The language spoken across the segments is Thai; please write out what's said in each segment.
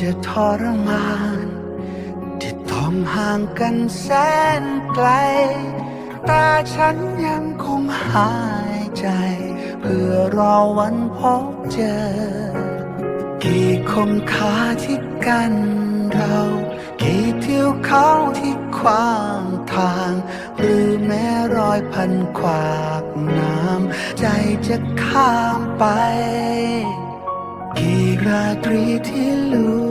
จะทรมาน ที่ต้องห่างกันแสนไกล แต่ฉันยังคงหายใจ เพื่อรอวันพบเจอ กี่คมขาที่กันเรา กี่เที่ยวเขาที่ขวางทาง หรือแม้รอยพันขวากน้ำ ใจจะข้ามไป กี่ราตรีที่ล่วงเลย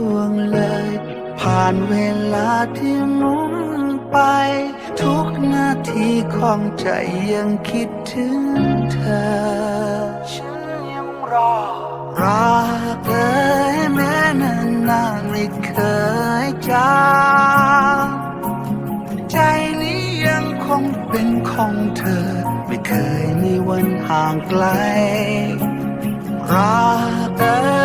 ผ่านเวลาที่หมุนไป ทุกนาทีของใจยังคิดถึงเธอ ฉันยังรอ รักเอ่ยแม้นานนานไม่เคยจางใจนี้ยังคงเป็นของเธอ ไม่เคยมีวันห่างไกล รักเอ่ยเมื่อ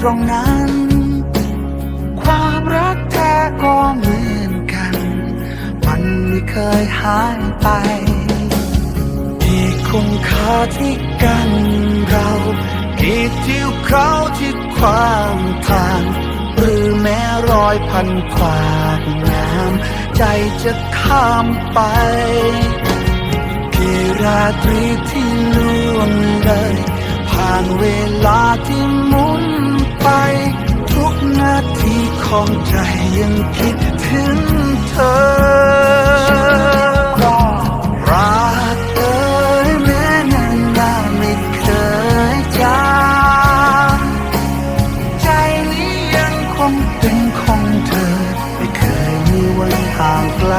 ตรงนั้น ความรักแท้ก็เหมือนกัน มันไม่เคยหายไป ที่คุณค่าที่กันเรากี่ทิวเขาที่ขวางทาง หรือแม้รอยพันขวากน้ำใจจะข้ามไปกี่ราตรีที่ล่วงเลยผ่านเวลาที่มุ ไปทุกนาทีของใจยังคิดถึงเธอรักเอ่ยแม้นานนานไม่เคยจางใจนี้ยังคงเป็นของเธอ ไม่เคยมีวันห่างไกล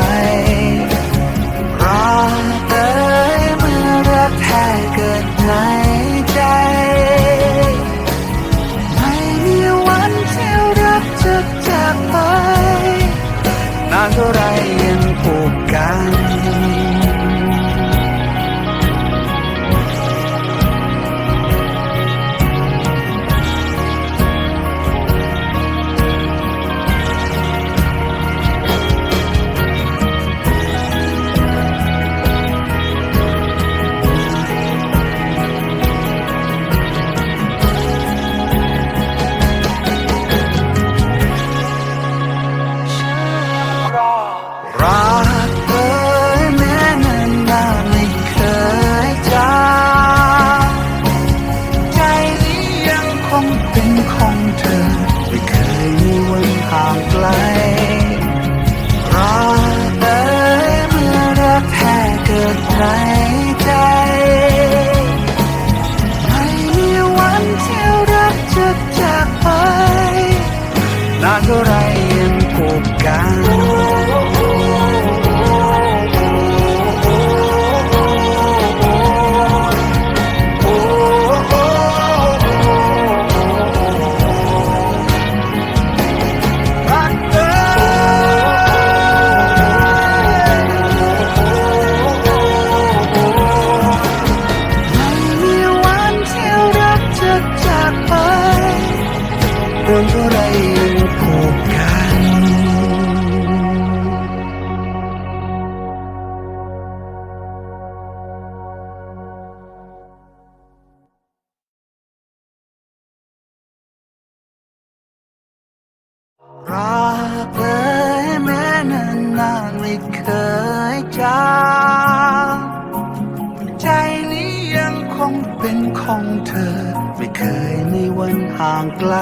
วันห่างไกล ไม่เคยจางใจนี้ยังคงเป็นของเธอ ไม่เคยในวันห่างไกล